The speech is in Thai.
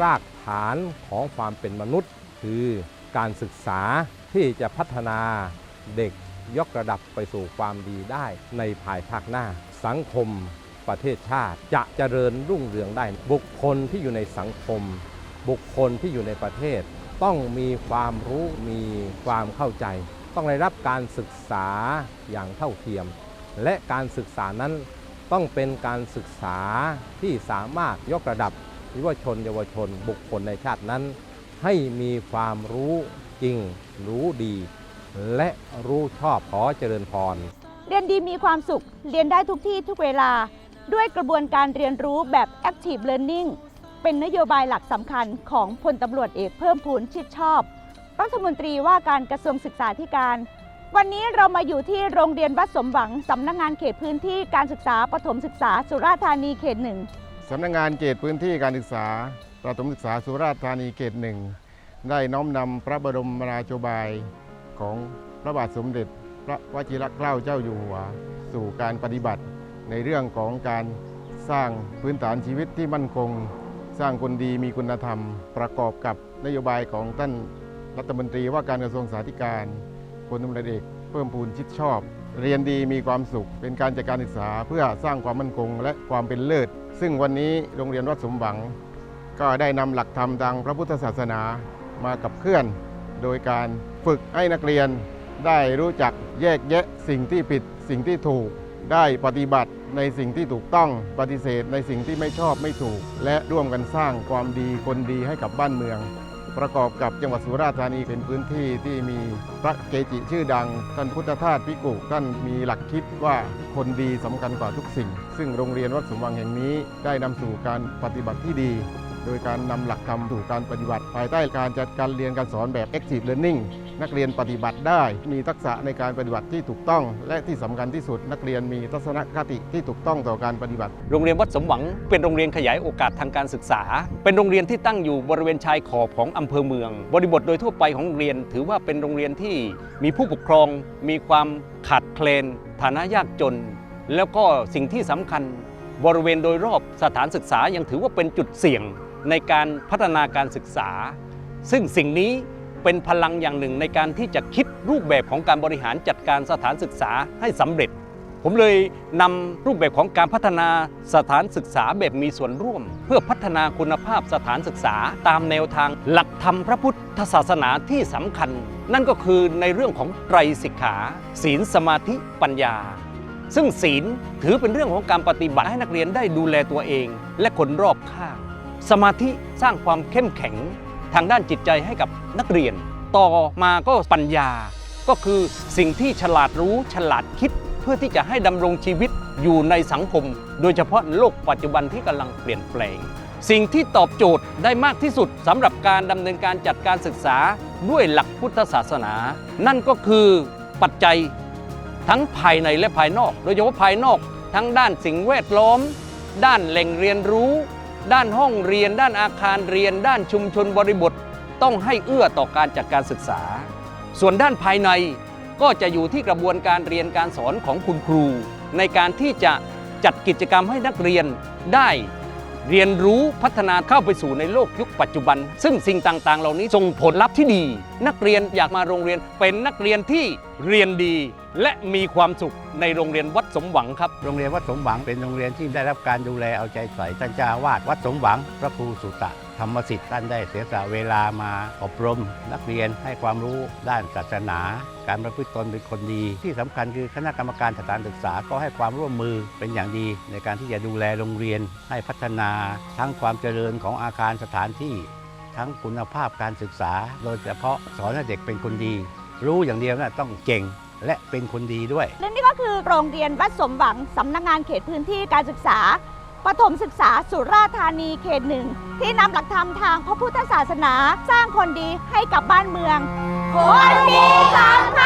รากฐานของความเป็นมนุษย์ คือการศึกษาที่จะพัฒนาเด็กยกระดับไปสู่ความดีได้ในภายภาคหน้า สังคมประเทศชาติจะเจริญรุ่งเรืองได้ บุคคลที่อยู่ในสังคม บุคคลที่อยู่ในประเทศ ต้องมีความรู้มีความเข้าใจ ต้องได้รับการศึกษาอย่างเท่าเทียม และการศึกษานั้นต้องเป็นการศึกษาที่สามารถยกระดับ ยุวชนเยาวชนบุคคลในชาตินั้น ให้มีความรู้จริง รู้ดี และรู้ชอบขอเจริญพร เรียนดีมีความสุข เรียนได้ทุกที่ทุกเวลา ด้วยกระบวนการเรียนรู้แบบ Active Learning เป็นนโยบายหลักสำคัญของพลตำรวจเอกเพิ่มพูนชิดชอบรัฐมนตรีว่าการกระทรวงศึกษาธิการ วันนี้เรามาอยู่ที่โรงเรียนวัดสมหวังสำนักงานเขตพื้นที่การศึกษาปฐมศึกษาสุราษฎร์ธานีเขตหนึ่ง สำนักงานเขตพื้นที่การศึกษาประถมศึกษาสุราษฎร์ธานีเขตหนึ่งได้น้อมนำพระบรมราโชบายของพระบาทสมเด็จ พระวชิรเกล้าเจ้าอยู่หัว สู่การปฏิบัติ ในเรื่องของการสร้างพื้นฐานชีวิตที่มั่นคง สร้างคนดีมีคุณธรรม ประกอบกับนโยบายของท่านรัฐมนตรีว่าการกระทรวงสาธการพลตำรวจเอกเพิ่มพูนชิดชอบ เรียนดีมีความสุข เป็นการจัดการศึกษาเพื่อสร้างความมั่นคง และความเป็นเลิศ ซึ่งวันนี้โรงเรียนวัดสมหวัง ก็ได้นำหลักธรรมทางพระพุทธศาสนามากับเคลื่อน โดยการฝึกให้นักเรียนได้รู้จักแยกแยะสิ่งที่ผิดสิ่งที่ถูก ได้ปฏิบัติในสิ่งที่ถูกต้องปฏิเสธในสิ่งที่ไม่ชอบไม่ถูก และร่วมกันสร้างความดีคนดีให้กับบ้านเมือง ประกอบกับจังหวัดสุราษฎร์ธานีเป็นพื้นที่ที่มีพระเกจิชื่อดัง ท่านพุทธทาสพิกุท่านมีหลักคิดว่าคนดีสำคัญกว่าทุกสิ่ง ซึ่งโรงเรียนวัดสมวังแห่งนี้ได้นำสู่การปฏิบัติที่ดี โดยการนำหลักธรรมสู่การปฏิบัติ ภายใต้การจัดการเรียนการสอนแบบ Active Learning นักเรียนปฏิบัติได้ มีทักษะในการปฏิบัติที่ถูกต้อง และที่สำคัญที่สุด นักเรียนมีทัศนคติที่ถูกต้องต่อการปฏิบัติ โรงเรียนวัดสมหวังเป็นโรงเรียนขยายโอกาสทางการศึกษา เป็นโรงเรียนที่ตั้งอยู่บริเวณชายขอบของอำเภอเมือง บริบทโดยทั่วไปของโรงเรียน ถือว่าเป็นโรงเรียนที่มีผู้ปกครอง มีความขาดแคลน ฐานะยากจน แล้วก็สิ่งที่สำคัญ บริเวณโดยรอบสถานศึกษายังถือว่าเป็นจุดเสี่ยงในการพัฒนาการศึกษา ซึ่งสิ่งนี้ เป็นพลังอย่างหนึ่งในการที่จะคิดรูปแบบของการบริหารจัดการสถานศึกษาให้สำเร็จ ผมเลยนำรูปแบบของการพัฒนาสถานศึกษาแบบมีส่วนร่วม เพื่อพัฒนาคุณภาพสถานศึกษาตามแนวทางหลักธรรมพระพุทธศาสนาที่สำคัญ นั่นก็คือในเรื่องของไตรสิกขา ศีลสมาธิปัญญาซึ่งศีลถือเป็นเรื่องของการปฏิบัติให้นักเรียนได้ดูแลตัวเอง และคนรอบข้าง สมาธิสร้างความเข้มแข็ง ทางด้านจิตใจให้กับนักเรียน ต่อมาก็ปัญญา ก็คือสิ่งที่ฉลาดรู้ฉลาดคิด เพื่อที่จะให้ดำรงชีวิตอยู่ในสังคม โดยเฉพาะโลกปัจจุบันที่กำลังเปลี่ยนแปลง สิ่งที่ตอบโจทย์ได้มากที่สุดสำหรับการดำเนินการจัดการศึกษาด้วยหลักพุทธศาสนา นั่นก็คือปัจจัยทั้งภายในและภายนอก โดยเฉพาะภายนอก ทั้งด้านสิ่งแวดล้อม ด้านแหล่งเรียนรู้ ด้านห้องเรียน ด้านอาคารเรียน ด้านชุมชนบริบท ต้องให้เอื้อต่อการจัดการศึกษา ส่วนด้านภายในก็จะอยู่ที่กระบวนการเรียนการสอนของคุณครู ในการที่จะจัดกิจกรรมให้นักเรียนได้ เรียนรู้พัฒนาเข้าไปสู่ในโลกยุคปัจจุบัน ซึ่งสิ่งต่างๆ เหล่านี้ส่งผลลัพธ์ที่ดี นักเรียนอยากมาโรงเรียนเป็นนักเรียนที่เรียนดี และมีความสุขในโรงเรียนวัดสมหวังครับ โรงเรียนวัดสมหวังเป็นโรงเรียนที่ได้รับการดูแลเอาใจใส่ท่านเจ้าวาดวัดสมหวังพระครูสุตะ ธรรมสิทธิ์ท่านได้เสียสละเวลามาอบรม นักเรียนให้ความรู้ด้านศาสนา การประพฤติตนเป็นคนดี ที่สำคัญคือคณะกรรมการสถานศึกษาก็ให้ความร่วมมือเป็นอย่างดี ในการที่จะดูแลโรงเรียน ให้พัฒนาทั้งความเจริญของอาคารสถานที่ ทั้งคุณภาพการศึกษา โดยเฉพาะสอนให้เด็กเป็นคนดี รู้อย่างเดียวนะต้องเก่งและเป็นคนดีด้วย และนี่ก็คือโรงเรียนวัดสมหวังสำนักงานเขตพื้นที่การศึกษา ปฐมศึกษาสุราษฎร์ธานีเขตหนึ่ง ที่นำหลักธรรมทางพระพุทธศาสนาสร้างคนดีให้กับบ้านเมืองคนดีสำคัญ